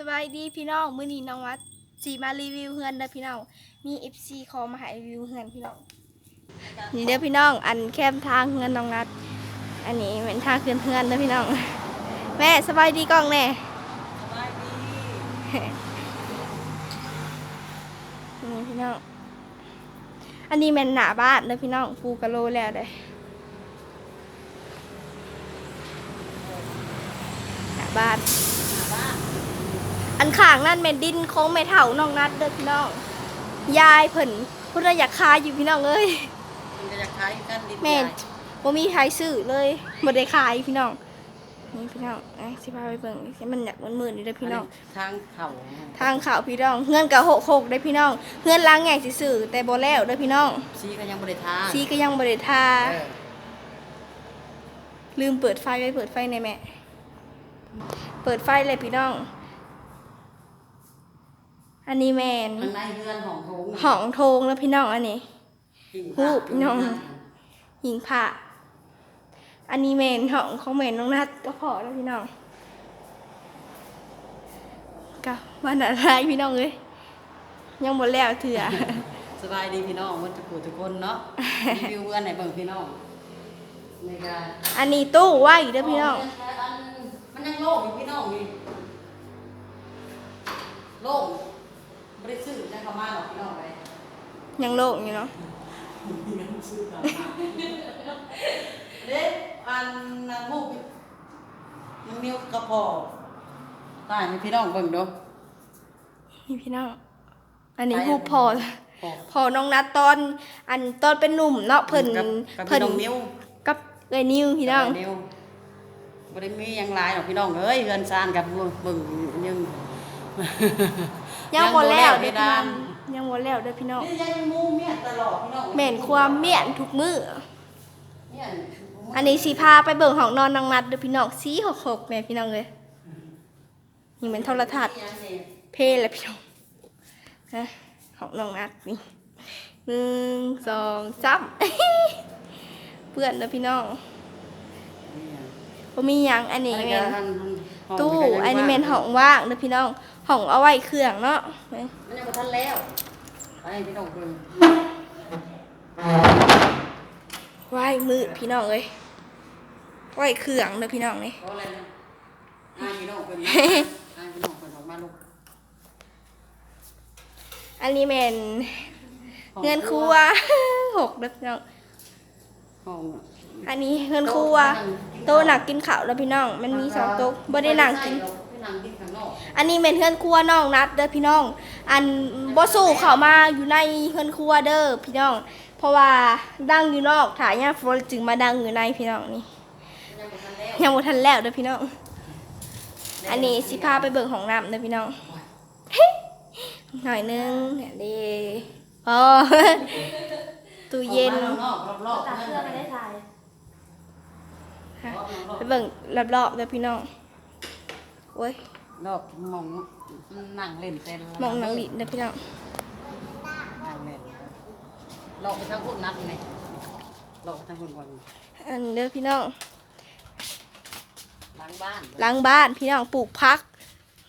สบายดีพี่น้องมื้อนี้น้องวัดสีมารีวิวเฮือนเด้อพี่น้องมี FC คอมาให้รีวิวเฮือนพี่น้องนี่เด้อพี่น้องอันแคมทางเฮือนน้องนัด อันนี้เป็นทางขึ้นเฮือนเด้อพี่น้อง แม่สบายดีกล้องแน่สบายดีนี่พี่น้องอันนี้แม่นหน้าบ้านเด้อพี่น้องปูกะโลแล้วเด้อหน้าบ้าน อันข้างนั่นแม่นดินของแม่เฒ่าน้องนัดเด้อพี่น้องยายเพิ่นเพิ่นอยากขายอยู่พี่น้องเอ้ยมันก็จะคล้ายกันดินแม่นใหญ่บ่มีใครซื้อเลยบ่ได้ขายพี่น้องนี่พี่น้องไอ้สิพาไปเบิ่งสิมันอยากมันมืดๆนี่เด้อพี่น้อง ทางเข่าทางเขาพี่น้องเฮือนก็หกๆได้อพี่น้องเฮือนล้างใหญ่ซื่อๆแต่บ่แล้วเด้อพี่น้องซีก็ยังบริทาสีก็ยังบ่ได้ทา เออลืมเปิดไฟไว้เปิดไฟในอยแม่ เปิดไฟเลยพี่น้อง อันนี้แม่นข้างในเรือนของโถงหองโทงแล้วพี่น้องอันนี้ หูบพี่น้อง หญิงผ่าอันนี้แมนของของแมนน้องนัดก็พอแล้วพี่น้องกับวันอะไรพี่น้องเอ้ยยังหมดแล้วเถื่อสบายดีพี่น้องมันจะกูทุกคนเนาะรีวิวเรือนไหนเบิ่งพี่น้องในการอันนี้ตู้ไว้เด้อพี่น้องมันยังโล่งอยู่พี่น้องนี่โล่ง บริสุทธิ์ได้เข้ามาหรอกพี่น้องไปยังโล่งอยู่เนาะเด็กอันนั้นมูกมันมีกระเพาะตายให้พี่น้องเบิ่งดูนี่พี่น้อง อันนี้ไปฮูบพอพอ พอน้องนัดตอน อันตอนเป็นหนุ่มเนาะเพิ่นกับกับเพิ่พี่นน้องนิ้วกับเอ้ยนิวพี่น้องกับนิ้วบ่ได้มีหยังหลายหรอกพี่น้องเอ้ยเฮือนซานกับเบิ่งยัง ยังบ่แล้วเด้เด้ออพี่พี่น้น้อองงยังบ่แล้วเด้อพี่น้องนี่ยังมูเมียนตลอดพี่น้องแม่นความเมียนทุกมื้อเมียนอันนี้สีพาไปเบิ่งห้องนอนน้องนัดเด้อพี่น้องสีหกหกแม่พี่น้องเลยนี่เป็นโทรทัศน์เพลแหละพี่น้องฮะห้องน้องนัดนี่หนึ่งสองสามเพื่อนเด้อพี่น้องบ่มีหยังอันนี้แม่น ตู้อันนี้แม่นห้องว่างเด้อพี่น้องห้องเอาไว้เครื่องเนาะแม่นมันยังบ่ทันแล้วไปพี่น้องเบิ่งไว้มืดพี่น้องเอ้ยไว้เครื่องเด้อพี่น้องนี่เพราะอะไรนะอ่าพี่น้องเบิ่งนะอ่าพี่น้องเบิ่งออกมาลูกอันนี้แม่นเงินครัวหกเด้อพี่น้องห้อง อันนี้เงินครัวโต๊ะหนักกินข้าวแล้วพี่น้อง มันมีสองโต๊ะบ่ได้นั่งกินไม่นั่งกิน อันนี้เป็นเฮือนครัวน้องนัดเด้อพี่น้อง อันบ่สู้เข้ามาอยู่ในเฮือนครัวเด้อพี่น้อง เพราะว่าดังอยู่นอกถ่ายยามฝนจึงมาดังอยู่ในพี่น้องนี่ยังบ่ทันแล้วเด้อพี่น้อง อันนี้สิพาไปเบิ่งของน้ำเด้อพี่น้องหน่อยนึงเนี่ยดีอ๋อตู้เย็นออกมากรอบๆเครื่อไม่ได้ถ่าย รอบๆรอบไปเบิ่งรอบๆเด้อพี่น้องโอ้ยๆรอบมองมันนั่งเล่นเต้นมองหนังหลิเด้อพี่น้องนั่งเล่นหลอกไปทางพุ่นนัดไงหลอกไปทางพุ่นก่อนอันเด้อพี่น้องล้างบ้านหล้างบ้านพี่น้องปลูกพัก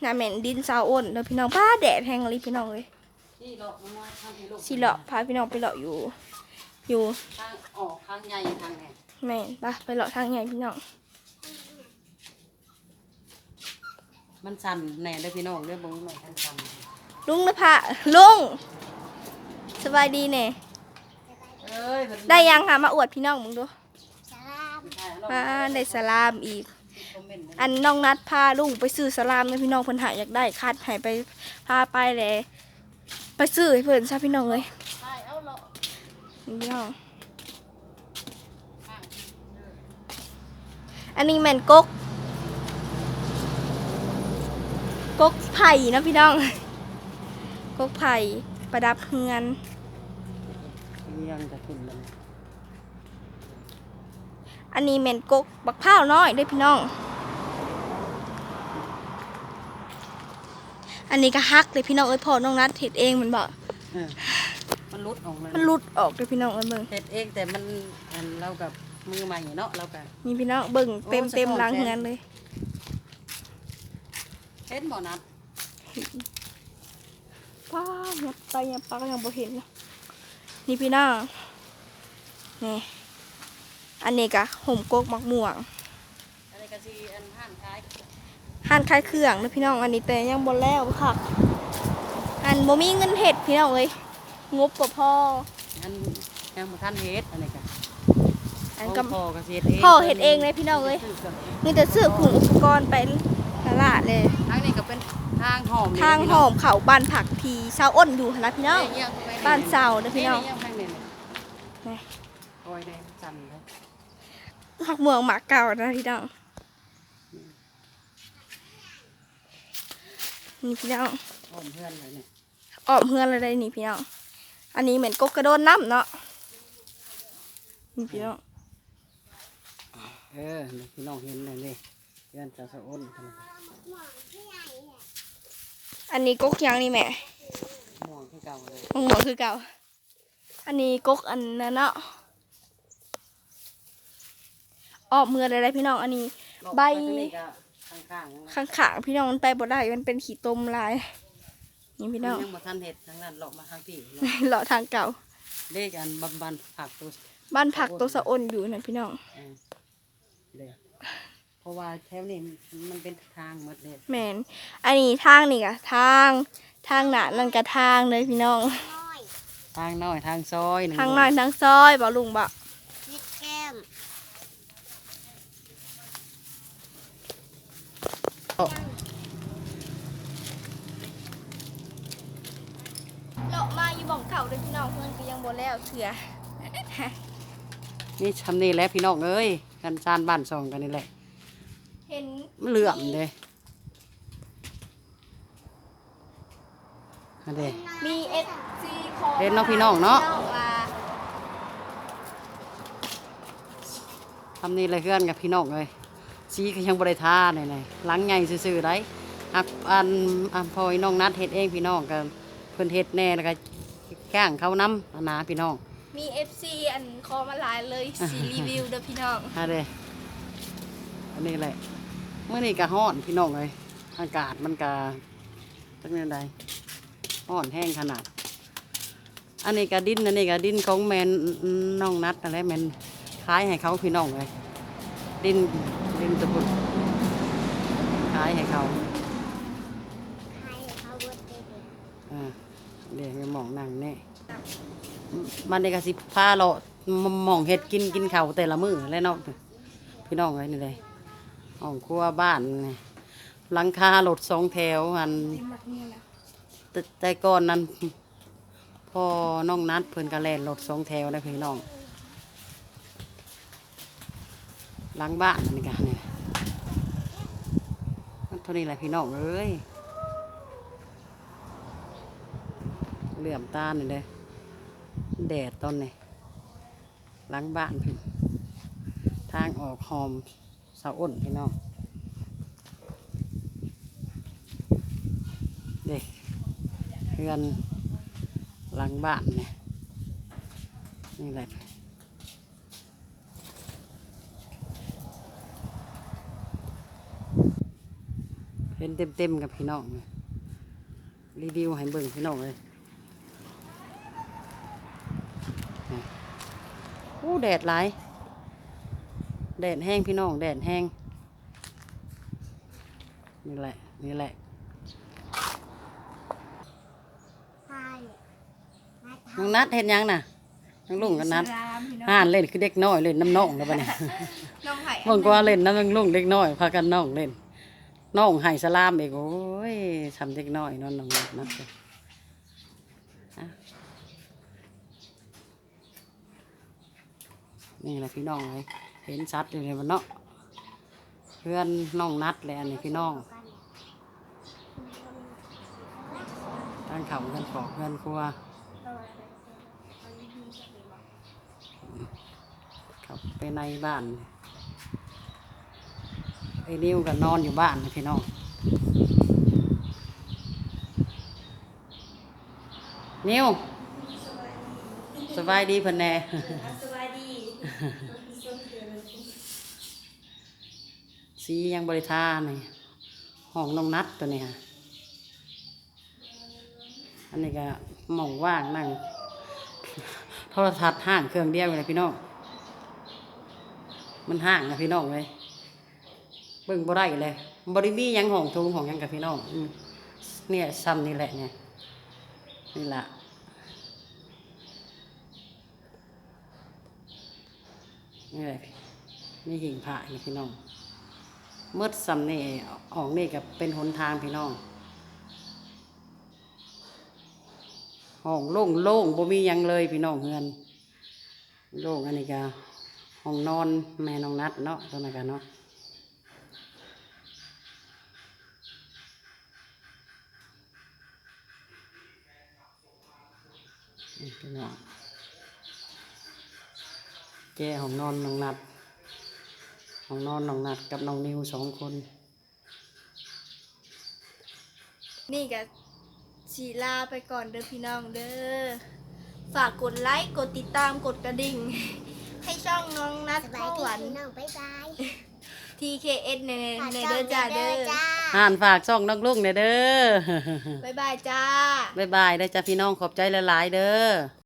นาแม่นดินซาวอ้นเด้อพี่น้องบ้าแดดแห้งเลยพี่น้องเลยที่หลอกมันมาทางที่ลูกสิเลาะพาพี่น้องไปเลาะอยู่ อยู่ทางออกทางใหญ่ทางไหนแม่นปะไปเลาะทางใหญ่พี่น้องมันสั่นแหน่เด้อพี่น้องเด้อเบ่งหน่อยทางสั่นลุงนะพะลุงสบายดีเน่เอ้ยเพิ่นได้ยังค่ะมาอวดพี่น้องมึงดูใช่เนาะมาได้สลามอีก คอมเมนต์อันน้องนัดพาลุงไปซื้อสลามนะพี่น้องเพิ่นหาอยากได้คัดให้ไปพาไปเลยไปซื้อให้เพิ่นซะพี่น้องเลย ใช่เอาหลอก พี่น้องอันนี้แม่นกกกกไผ่นะพี่น้องกกไผ่ประดับเฮือนยังจะขึ้นมันอันนี้แม่นกกบักพร้าวน้อยเด้วยพี่น้อง อันนี้ก็ฮักเลยพี่น้องเอ้ยพอน้องนัดเห็ดเองมันบอกเออ มันรุดออกมามันหลุดออกเลยพี่น้องเอ้ยเบิ่งเฮ็ดเองแต่มันอันเรากับมือใหม่เนาะเรากับ นี่พี่น้องเบิ่งเต็มโอ้สะเต็มท้อนหล้างแสงเฮือนเลย เฮ็ดบ่นัดป้ายับไปยับปาก็ยังบ่เห็นนะนี่พี่น้องนี่อันนี้กะห่มกกมักม่วงอะไรกันสิอันห้านขายหั่นคล้ายเครื่องนะพี่น้องอันนี้แต่ยังบ่แล้วค่ะ อันบ่มีเงินเห็ดพี่น้องเอ้ย งบบ่พออันยังบ่ทันเฮ็ดอันนี้ก็อันก็พ่อก็สิเฮ็ดเองพ่อเฮ็ดเองเลยพี่น้องเอ้ยมีแต่ซื้อผงอุปกรณ์ไปตลาดเลย ทางนี้ก็เป็นทางหอมทางหอมเขาบ้านผักทีเช้าอ้นอยู่หั่นนะพี่น้องเนี่ยไปบ้านเสาเด้อพี่น้องเยไปเนี่ยนี่โอ้ยได้จันเลยผักเมืองหมาเก่านะพี่น้องนี่พี่น้องหอมเพื่อนเลยเนี่ยออมเฮือนเลยได้นี่พี่น้อง อันนี้เหมือนกกกระโดนน้ำเนาะนี่พี่น้องเออนี่พี่น้องเห็นเลยนี่เพื่อนจะสะอ้นกันอันนี้กกยังนี่แม่ม่วงคือเก่าเลยมองหมอคือเก่า อันนี้กกอันนั้นเนาะออกเมือเลยได้พี่น้องอันนี้ ใบทางนี้ก็ข้างๆนั่นนะข้างขางๆพี่น้องมันไปบ่ได้มันเป็นขี้ตมลาย นี่พี่น้องยังบ่ทันเห็ดทางนั้นเลาะมาทางพี่เลาะทางเก่า เลขอันบำบันผักตัวบ้านผักตัวสะอ้นอยู่นะพี่น้อง เออเลยเพราะว่าแถวนี้มันเป็นทางหมดเลยแมนอันนี้ทางนี่กะทาง ทางหนานั่นกะทางเลยพี่น้อง ทางน้อยทางซอยหนึ่ทางน้อยทางซอยบ่ลุงบ่ นิดแก้ม เลาะมาอยู่บ่องเก่าเลยพี่น้องเพื่อนก็ยังบ่แล้วเถื่อนี่ชำนี่แหละพี่น้องเอ้ยกันจานบ้านซองกันนี่แหละเห็นมันเหลื่อมเลยอันเดมีเอฟซีคอเห็นเนาะพี่น้องเนาะว่าทำนี่เลยเพื่อนกับพี่น้องเลยซีก็ยังบริทาไหนไหนๆหลังไงซื่อๆได้อักอันอันพอยน้องนัดเฮ็ดเองพี่น้องกันเพิ่นเฮ็ดแน่แล้วก็ ก้างเขาน้ำอันนาพี่น้อง มีเอฟซีอันคอมาหลายเลยสีรีวิวเด้อพี่น้องอันเดอันนี้แหละเมื่อนี้ก็ฮ้อนพี่น้องเลยอากาศมันก็ตั้งแต่ใดฮ้อนแห้งขนาด อันนี้ก็ดินอันนี้ก็ดินของแมนน้องนัดอะไรแมนขายให้เขาพี่น้องเลยดินดินตะบุนขายให้เขา ให้เขาเบิดเด็ด อ่า เดี๋ยวไปหมองนั่งแน่มันได้กสิพาเราหมองเห็ดกินกินเข้าแต่ละมือแล้วเนาะพี่น้องเลยนี่เลยห้องครัวบ้านนี่หลังคารถสองแถวอันแต่ก่อนนั้นพอน้องนัดเพิ่นกระแลนรถสองแถวนะพี่น้องหลังบ้านนี่กันนี่มันเท่านี้แหละพี่น้องเอ้ย เหลื่อมตาหน่อยเลยแดดตอนนี้หล้างบ้านพี่ทางออกหอมสาวอ้นพี่น้องเด็กเพื่อนหล้างบ้านเนี่ยนี่แหละเห็นเต็มๆกับพี่น้องเลยรีวิวให้เบิ่งพี่น้องเลย อ้แดดหลายแดดแห้งพี่น้องแดดแห้งนี่แหละนี่แหละใช่น้องนัดเห็นยังน่ะน้องลุงกับนัดสลามพี่น้องห่านเล่นคือเด็กน้อยเล่นน้ำน้องแล้วปะเนี่ยน้องไผ่เมื่อก่อนเล่นน้ำน้องลุงเด็กน้อยพากันน้องเล่นน้องไห้สลามอีกโอ้ยทำเด็กน้อยนอนน้องนัดนัดเลยอะ นี่แหละพี่น้องเลยเห็นชัดเลยมันเนาะเพื่อนน้องนัดเลยอันนี้พี่น้องตั้งเขาเพื่อนขอกเพื่อนครัวเขาไปในบ้านไอ้นิ้วก็นอนอยู่บ้านนะพี่น้องนิ้วสบายดีเพันแน่ สียังบริทานี่ห้องน้องนัดตัวนี้ฮะอันนี้ก็หม่องว่างนั่งโทรทัศน์ห่างเครื่องเดียวเลยพี่น้อง มันห่างนะพี่น้องเลยเบิ่งบ่ได้เลยบริมียังห้องทุงของยังกับพี่น้องเนี่ยซ้ำนี่แหละเนี่ยนี่ละ นี่แหละนี่หิ่งพระนี่พี่น้องเมื่อซ้ำนี่ออกนี่กับเป็นหนทางพี่น้องห้องโล่งโล่งบ่มียังเลยพี่น้องเฮือน โล่งอันนี้ก็ห้องนอนแม่น้องนัดเนาะตรงนั้นกันเนาะพี่น้อง จ้ห้องนอนน้องนัดห้องนอนน้องนัดกับน้องนิวสองคน นี่ก็ชีลาไปก่อนเด้อพี่น้องเด้อ ฝากกดไลค์ กดติดตาม กดกระดิ่ง ให้ช่องน้องนัดสบาข้ายวดีหวานพี่น้องบ๊ายบาย TKS ในฝากในช่องเด้อจ้าเด้อจ้าอ่านฝากช่องน้องลุงเด้อเด้อ บ๊ายบายจ้า บ๊ายบายเด้อจ้าพี่น้องขอบใจหลายๆเด้อ